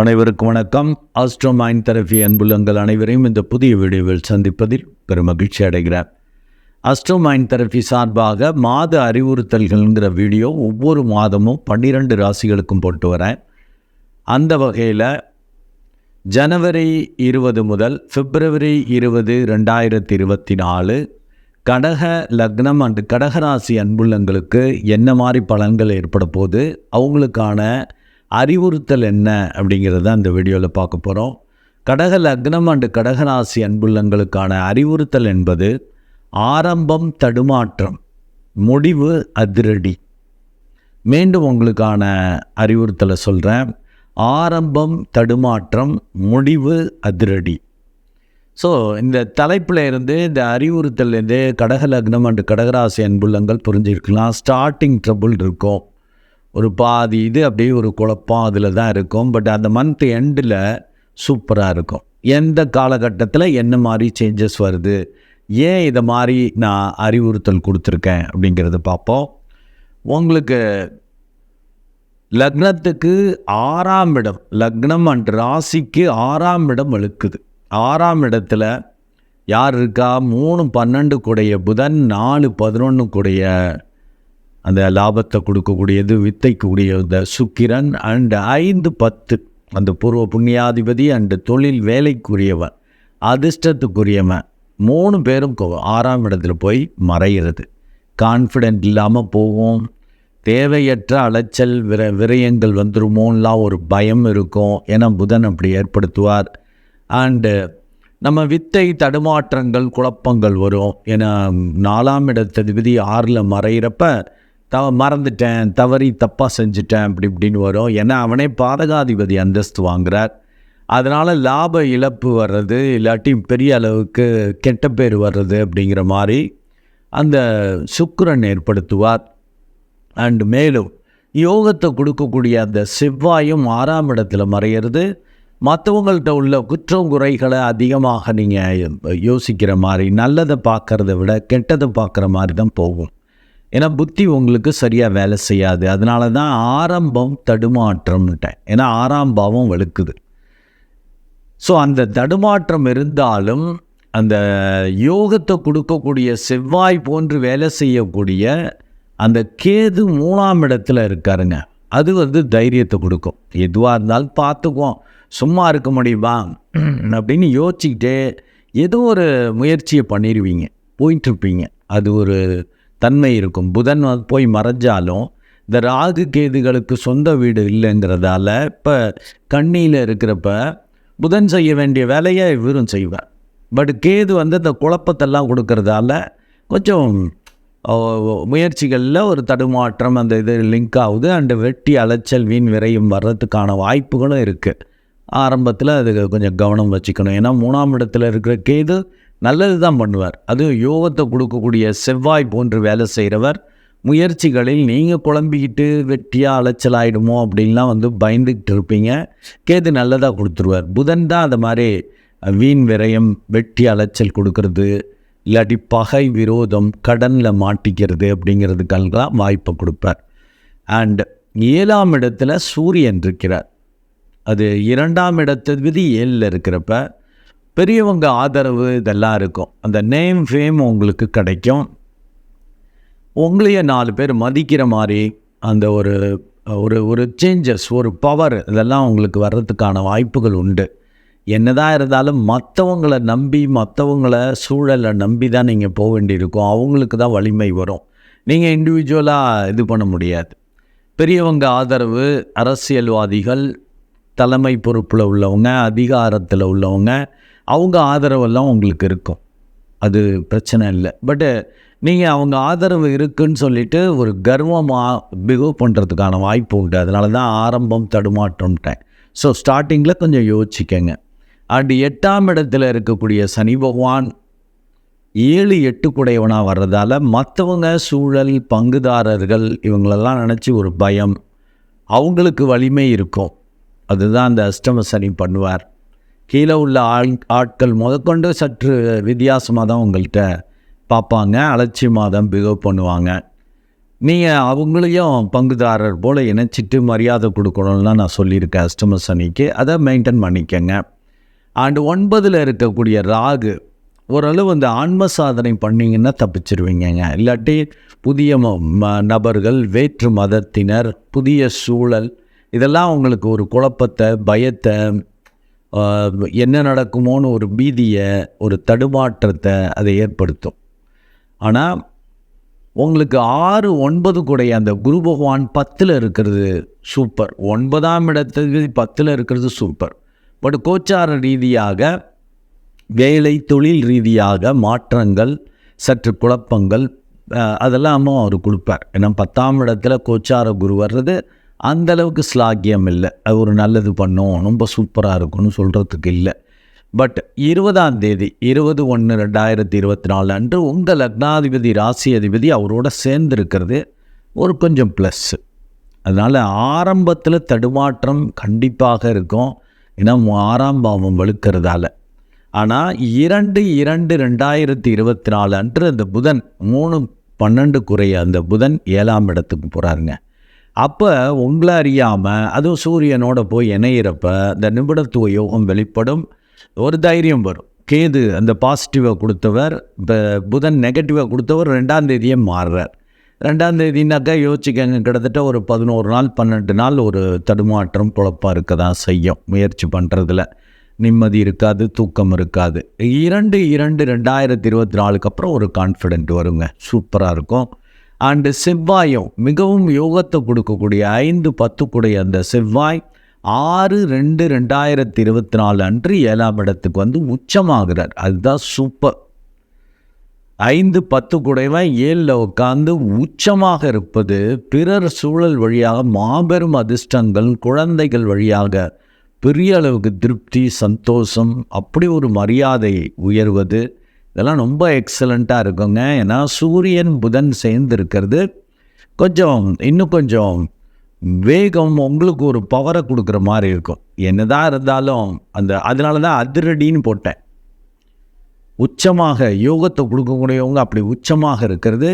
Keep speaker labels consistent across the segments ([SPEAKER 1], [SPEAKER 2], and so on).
[SPEAKER 1] அனைவருக்கும் வணக்கம். Astro mind therapy அன்புள்ளங்கள் அனைவரையும் இந்த புதிய வீடியோவில் சந்திப்பதில் பெரும் மகிழ்ச்சி அடைகிறார் அஸ்ட்ரோ மைண்ட் தெரபி சார்பாக மாத அறிவுறுத்தல்கள்ங்கிற வீடியோ ஒவ்வொரு மாதமும் பன்னிரெண்டு ராசிகளுக்கும் போட்டு வரேன். அந்த வகையில் ஜனவரி இருபது முதல் பிப்ரவரி இருபது ரெண்டாயிரத்தி இருபத்தி நாலு கடக லக்னம் அண்டு கடகராசி அன்புள்ளங்களுக்கு என்ன மாதிரி பலன்கள் ஏற்பட போகுது? அவங்களுக்கான அறிவுறுத்தல் என்ன அப்படிங்கிறத அந்த வீடியோவில் பார்க்க போகிறோம் கடக லக்னம் அண்டு கடகராசி அன்புள்ளங்களுக்கான அறிவுறுத்தல் என்பது ஆரம்பம் தடுமாற்றம் முடிவு அதிரடி. மீண்டும் உங்களுக்கான அறிவுறுத்தலை சொல்கிறேன் ஆரம்பம் தடுமாற்றம் முடிவு அதிரடி. ஸோ இந்த தலைப்பில் இருந்து இந்த அறிவுறுத்தல்லேருந்து கடக லக்னம் அண்டு கடகராசி அன்புள்ளங்கள் புரிஞ்சிருக்கலாம். ஸ்டார்டிங் ட்ரபுள் இருக்கும். ஒரு பாதி இது அப்படியே ஒரு குழப்பம் அதில் தான் இருக்கும். பட் அந்த மந்த் எண்டில் சூப்பராக இருக்கும். எந்த காலகட்டத்தில் என்ன மாதிரி சேஞ்சஸ் வருது? ஏன் இதை மாதிரி நான் அறிவுறுத்தல் கொடுத்துருக்கேன் அப்படிங்கிறத பார்ப்போம். உங்களுக்கு லக்னத்துக்கு ஆறாம் இடம் லக்னம் அண்ட் ராசிக்கு ஆறாம் இடம் இழுக்குது. ஆறாம் இடத்துல யார் இருக்கா? மூணு பன்னெண்டு கூடைய புதன் நாலு பதினொன்று கூடைய அந்த லாபத்தை கொடுக்கக்கூடியது வித்தைக்கூடிய இந்த சுக்கிரன் அண்டு ஐந்து பத்து அந்த பூர்வ புண்ணியாதிபதி அண்டு தொழில் வேலைக்குரியவன் அதிர்ஷ்டத்துக்குரியவன். மூணு பேரும் ஆறாம் இடத்துல போய் மறைகிறது கான்ஃபிடென்ட் இல்லாமல் போகும். தேவையற்ற அலைச்சல் விர விரயங்கள் வந்துருமோலாம் ஒரு பயம் இருக்கும் ஏன்னா புதன் அப்படி ஏற்படுத்துவார். அண்டு நம்ம வித்தை தடுமாற்றங்கள் குழப்பங்கள் வரும் ஏன்னா நாலாம் இடத்ததிபதி ஆறில் மறையிறப்ப தவ மறந்துட்டேன் தவறி தப்பாக செஞ்சுட்டேன் அப்படி இப்படின்னு வரும். ஏன்னா அவனே பாதகாதிபதி அந்தஸ்து வாங்குறார். அதனால் லாப இழப்பு வர்றது இல்லாட்டி பெரிய அளவுக்கு கெட்ட பேர் வர்றது அப்படிங்கிற மாதிரி அந்த சுக்கிரன் ஏற்படுத்துவார். அண்ட் மேலும் யோகத்தை கொடுக்கக்கூடிய அந்த செவ்வாயும் ஆறாம் இடத்துல மறையிறது. மற்றவங்கள்ட்ட உள்ள குற்றம் குறைகளை அதிகமாக நீங்கள் யோசிக்கிற மாதிரி நல்லதை பார்க்குறத விட கெட்டதை பார்க்குற மாதிரி தான் போகும். ஏன்னா புத்தி உங்களுக்கு சரியாக வேலை செய்யாது. அதனால தான் ஆரம்பம் தடுமாற்றம்னுட்டேன். ஏன்னா ஆறாம் பாவம் வலுக்குது ஸோ அந்த தடுமாற்றம் இருந்தாலும் அந்த யோகத்தை கொடுக்கக்கூடிய செவ்வாய் போன்று வேலை செய்யக்கூடிய அந்த கேது மூணாம் இடத்துல இருக்காருங்க. அது வந்து தைரியத்தை கொடுக்கும். எதுவாக இருந்தாலும் பார்த்துக்குவோம். சும்மா இருக்க முடியுமா? அப்படின்னு யோசிச்சுக்கிட்டே ஏதோ ஒரு முயற்சியை பண்ணிடுவீங்க போயிட்டுருப்பீங்க அது ஒரு தன்மை இருக்கும். புதன் போய் மறைஞ்சாலும் இந்த ராகு கேதுகளுக்கு சொந்த வீடு இல்லைங்கிறதால இப்போ கண்ணியில் இருக்கிறப்ப புதன் செய்ய வேண்டிய வேலையை இவரும் செய்வார். பட் கேது வந்து இந்த குழப்பத்தெல்லாம் கொடுக்கறதால கொஞ்சம் முயற்சிகளில் ஒரு தடுமாற்றம் அந்த இது லிங்க் ஆகுது. அண்டு வெட்டி அலைச்சல் வீண் விரையும் வர்றதுக்கான வாய்ப்புகளும் இருக்குது ஆரம்பத்தில் அது கொஞ்சம் கவனம் வச்சுக்கணும். ஏன்னா மூணாம் இடத்துல இருக்கிற கேது நல்லது தான் பண்ணுவார். அதுவும் யோகத்தை கொடுக்கக்கூடிய செவ்வாய் போன்று வேலை செய்கிறவர் முயற்சிகளில் நீங்கள் குழம்பிக்கிட்டு வெட்டியாக அலைச்சல் ஆகிடுமோ அப்படின்லாம் வந்து பயந்துக்கிட்டு இருப்பீங்க. கேது நல்லதாக கொடுத்துருவார். புதன் தான் அந்த மாதிரி வீண் விரயம் வெட்டி அலைச்சல் கொடுக்கறது இல்லாட்டி பகை விரோதம் கடனில் மாட்டிக்கிறது அப்படிங்கிறதுக்கெல்லாம் வாய்ப்பை கொடுப்பார். அண்ட் ஏழாம் இடத்துல சூரியன் இருக்கிறார். அது இரண்டாம் இடத்து விதி ஏழில் இருக்கிறப்ப பெரியவங்க ஆதரவு இதெல்லாம் இருக்கும். அந்த நேம் ஃபேம் உங்களுக்கு கிடைக்கும். உங்களையே நாலு பேர் மதிக்கிற மாதிரி அந்த ஒரு ஒரு ஒரு சேஞ்சஸ் ஒரு பவர் இதெல்லாம் உங்களுக்கு வர்றதுக்கான வாய்ப்புகள் உண்டு. என்னதான் இருந்தாலும் மற்றவங்கள நம்பி மற்றவங்கள சூழலை நம்பி தான் நீங்கள் போக வேண்டியிருக்கும். அவங்களுக்கு தான் வலிமை வரும். நீங்கள் இண்டிவிஜுவலாக இது பண்ண முடியாது. பெரியவங்க ஆதரவு அரசியல்வாதிகள் தலைமை பொறுப்பில் உள்ளவங்க அதிகாரத்தில் உள்ளவங்க அவங்க ஆதரவெல்லாம் உங்களுக்கு இருக்கும். அது பிரச்சனை இல்லை. பட்டு நீங்கள் அவங்க ஆதரவு இருக்குன்னு சொல்லிட்டு ஒரு கர்வமாக பிஹேவ் பண்ணுறதுக்கான வாய்ப்பு உண்டு. அதனால தான் ஆரம்பம் தடுமாற்றம்ட்டேன். ஸோ ஸ்டார்டிங்கில் கொஞ்சம் யோசிக்கங்க அண்ட் எட்டாம் இடத்துல இருக்கக்கூடிய சனி பகவான் ஏழு எட்டு குடையவனாக வர்றதால மற்றவங்க சூழல் பங்குதாரர்கள் இவங்களெல்லாம் நினச்சி ஒரு பயம். அவங்களுக்கு வலிமை இருக்கும். அதுதான் அந்த அஷ்டம சனி பண்ணுவார். கீழே உள்ள ஆள் ஆட்கள் முதற்கொண்டு சற்று வித்தியாசமாக தான் உங்கள்கிட்ட பார்ப்பாங்க. அலட்சியமாக தான் பிஹேவ் பண்ணுவாங்க. நீங்கள் அவங்களையும் பங்குதாரர் போல் இணைச்சிட்டு மரியாதை கொடுக்கணும்லாம் நான் சொல்லியிருக்கேன் கஸ்டமர்ஸ் அன்னைக்கு அதை மெயின்டைன் பண்ணிக்கங்க. அண்டு ஒன்பதில் இருக்கக்கூடிய ராகு ஓரளவு வந்து ஆன்ம சாதனை பண்ணிங்கன்னா தப்பிச்சிருவீங்கங்க. இல்லாட்டி புதிய ம- ம- நபர்கள் வேற்று மதத்தினர் புதிய சூழல் இதெல்லாம் உங்களுக்கு ஒரு குழப்பத்தை பயத்தை என்ன நடக்குமோன்னு ஒரு பீதியை ஒரு தடுமாற்றத்தை அதை ஏற்படுத்தும். ஆனால் உங்களுக்கு ஆறு ஒன்பது கூடைய அந்த குரு பகவான் பத்தில் இருக்கிறது சூப்பர் ஒன்பதாம் இடத்துக்கு பத்தில் இருக்கிறது சூப்பர் பட் கோச்சார ரீதியாக வேலை தொழில் ரீதியாக மாற்றங்கள் சற்று குழப்பங்கள் அதெல்லாமும் அவர் கொடுப்பார். ஏன்னா பத்தாம் இடத்துல கோச்சார குரு வர்றது அந்த அளவுக்கு ஸ்லாக்கியம் இல்லை. அது ஒரு நல்லது பண்ணும் ரொம்ப சூப்பராக இருக்கும்னு சொல்கிறதுக்கு இல்லை. பட் இருபதாம் தேதி இருபது ஒன்று ரெண்டாயிரத்தி இருபத்தி நாலு அன்று உங்கள் லக்னாதிபதி ராசி அதிபதி அவரோட சேர்ந்துருக்கிறது ஒரு கொஞ்சம் ப்ளஸ்ஸு அதனால் ஆரம்பத்தில் தடுமாற்றம் கண்டிப்பாக இருக்கும். ஏன்னா ஆறாம் பாவம் வலுக்கிறதால. ஆனால் இரண்டு இரண்டு ரெண்டாயிரத்தி இருபத்தி நாலு அன்று அந்த புதன் மூணு பன்னெண்டு குறைய அந்த புதன் ஏழாம் இடத்துக்கு போகிறாருங்க அப்போ உங்களை அறியாமல் அதுவும் சூரியனோட போய் இணையிறப்ப இந்த நிபுணத்துவ யோகம் வெளிப்படும். ஒரு தைரியம் வரும். கேது அந்த பாசிட்டிவை கொடுத்தவர் இப்போ புதன் நெகட்டிவாக கொடுத்தவர் ரெண்டாம் தேதியே மாறுறார். ரெண்டாம் தேதினாக்கா யோசிக்கங்க கிட்டத்தட்ட ஒரு பதினோரு நாள் பன்னெண்டு நாள் ஒரு தடுமாற்றம் குழப்பம் இருக்க தான் செய்யும் முயற்சி பண்ணுறதுல நிம்மதி இருக்காது தூக்கம் இருக்காது. இரண்டு இரண்டு ரெண்டாயிரத்தி இருபத்தி நாலுக்கு அப்புறம் ஒரு கான்ஃபிடென்ட் வருங்க. சூப்பராக இருக்கும். அண்டு செவ்வாயும் மிகவும் யோகத்தை கொடுக்கக்கூடிய ஐந்து பத்துக்குடைய அந்த செவ்வாய் ஆறு ரெண்டு ரெண்டாயிரத்தி இருபத்தி நாலு அன்று ஏழாம் இடத்துக்கு வந்து உச்சமாகிறார். அதுதான் சூப்பர். ஐந்து பத்து குடைவன் ஏழில் உட்காந்து உச்சமாக இருப்பது பிறர் சூழல் வழியாக மாபெரும் அதிர்ஷ்டங்கள் குழந்தைகள் வழியாக பெரிய அளவுக்கு திருப்தி சந்தோஷம் அப்படி ஒரு மரியாதை உயர்வது இதெல்லாம் ரொம்ப எக்ஸலண்ட்டாக இருக்குங்க. ஏன்னா சூரியன் புதன் சேர்ந்து இருக்கிறது கொஞ்சம் இன்னும் கொஞ்சம் வேகம் உங்களுக்கு ஒரு பவரை கொடுக்குற மாதிரி இருக்கும். என்னதான் இருந்தாலும் அந்த அதனால தான் அதிரடின்னு போட்டேன். உச்சமாக யோகத்தை கொடுக்கக்கூடியவங்க அப்படி உச்சமாக இருக்கிறது.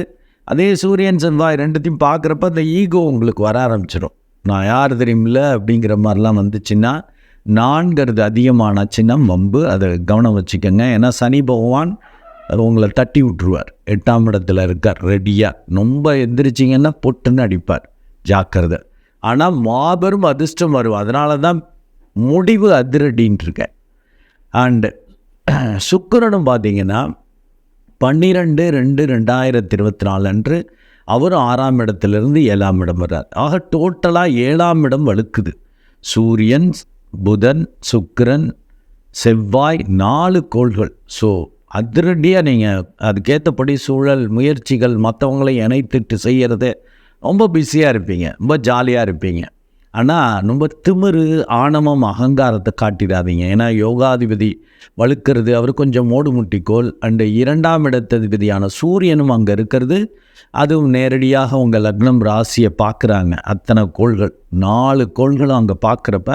[SPEAKER 1] அதே சூரியன் செவ்வாய் ரெண்டுத்தையும் பார்க்குறப்ப அந்த ஈகோ உங்களுக்கு வர ஆரம்பிச்சிடும் நான் யார் தெரியுமில்ல? அப்படிங்கிற மாதிரிலாம் வந்துச்சுன்னா நான்கிறது அதிகமானாச்சுன்னா வம்பு. அதை கவனம் வச்சுக்கோங்க. ஏன்னா சனி பகவான் அது உங்களை தட்டி விட்டுருவார். எட்டாம் இடத்துல இருக்கார். ரெடியாக ரொம்ப எந்திரிச்சிங்கன்னா பொட்டுன்னு அடிப்பார். ஜாக்கிரதை. ஆனால் மாபெரும் அதிர்ஷ்டம் வரும். அதனால தான் முடிவு அதிரடின்னு இருக்கேன் அண்டு சுக்கரனும் பார்த்தீங்கன்னா பன்னிரெண்டு ரெண்டு ரெண்டாயிரத்தி இருபத்தி நாலு அன்று அவரும் ஆறாம் இடத்துலேருந்து ஏழாம் இடம் வர்றார். ஆக டோட்டலாக ஏழாம் இடம் வலுக்குது. சூரியன் புதன் சுக்கரன் செவ்வாய் நாலு கோள்கள். ஸோ அதிரடியாக நீங்கள் அதுக்கேற்றபடி சூழல் முயற்சிகள் மற்றவங்களை இணைத்துட்டு செய்கிறது ரொம்ப பிஸியாக இருப்பீங்க. ரொம்ப ஜாலியாக இருப்பீங்க. ஆனால் ரொம்ப திமிரு ஆணவம் அகங்காரத்தை காட்டிடாதீங்க. ஏன்னா யோகாதிபதி வழுக்கிறது அவர் கொஞ்சம் மூடுமுட்டிக்கோள் அண்டு இரண்டாம் இடத்ததிபதியான சூரியனும் அங்கே இருக்கிறது. அதுவும் நேரடியாக உங்கள் லக்னம் ராசியை பார்க்குறாங்க. அத்தனை கோள்கள் நாலு கோள்களும் அங்கே பார்க்குறப்ப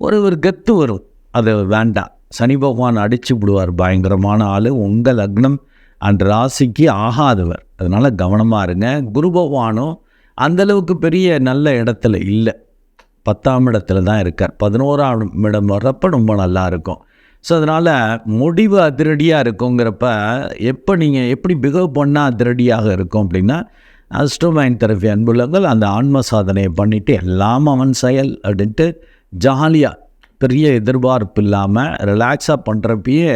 [SPEAKER 1] ஒரு ஒரு கெத்து வரும் அது வேண்டாம் சனி பகவான் அடிச்சு விடுவார். பயங்கரமான ஆள். உங்கள் லக்னம் அண்ட் ராசிக்கு ஆகாதவர். அதனால் கவனமாக இருங்க. குரு பகவானும் அந்தளவுக்கு பெரிய நல்ல இடத்துல இல்லை. பத்தாம் இடத்துல தான் இருக்கார். பதினோராம் இடம் வர்றப்ப ரொம்ப நல்லா இருக்கும். ஸோ அதனால் முடிவு அதிரடியாக இருக்குங்கிறப்ப எப்போ நீங்கள் எப்படி பிகவ் பண்ணால் அதிரடியாக இருக்கும் அப்படின்னா அஸ்ட்ரோமைன் தெரபி அன்புள்ளங்கள் அந்த ஆன்ம சாதனையை பண்ணிவிட்டு எல்லாம் அவன் செயல் அப்படின்ட்டு ஜாலியாக பெரிய எதிர்பார்ப்பு இல்லாமல் ரிலாக்ஸாக பண்ணுறப்பயே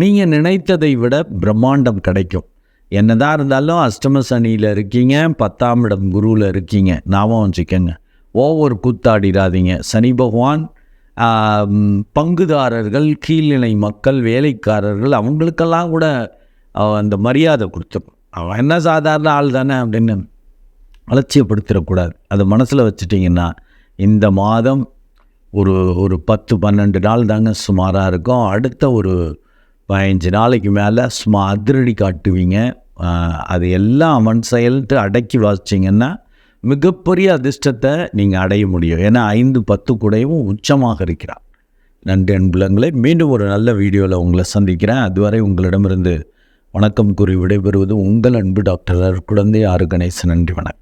[SPEAKER 1] நீங்கள் நினைத்ததை விட பிரம்மாண்டம் கிடைக்கும். என்னதான் இருந்தாலும் அஷ்டம சனியில் இருக்கீங்க பத்தாம் இடம் குருவில் இருக்கீங்க. ஞாபகம் வச்சுக்கோங்க. ஓவர் கூத்தாடிடாதீங்க. சனி பகவான் பங்குதாரர்கள் கீழ்நிலை மக்கள் வேலைக்காரர்கள் அவங்களுக்கெல்லாம் கூட அந்த மரியாதை கொடுத்துரும். அவன் என்ன சாதாரண ஆள் தானே அப்படின்னு அலட்சியப்படுத்திடக்கூடாது. அதை மனசில் வச்சுட்டிங்கன்னா இந்த மாதம் ஒரு ஒரு பத்து பன்னெண்டு நாள் தாங்க சுமாராக இருக்கும். அடுத்த ஒரு பதினஞ்சு நாளைக்கு மேலே சும்மா அதிரடி காட்டுவீங்க. அது எல்லாம் அவன் செயல்ட்டு அடக்கி வாசிச்சிங்கன்னா மிகப்பெரிய அதிர்ஷ்டத்தை நீங்கள் அடைய முடியும். ஏன்னா ஐந்து பத்து கூடையும் உச்சமாக இருக்கிறார் நன்றி அன்புலங்களை மீண்டும் ஒரு நல்ல வீடியோவில் உங்களை சந்திக்கிறேன். அதுவரை உங்களிடமிருந்து வணக்கம் கூறி விடைபெறுவது உங்கள் அன்பு டாக்டர் குழந்தை ஆறு கணேசன் நன்றி வணக்கம்.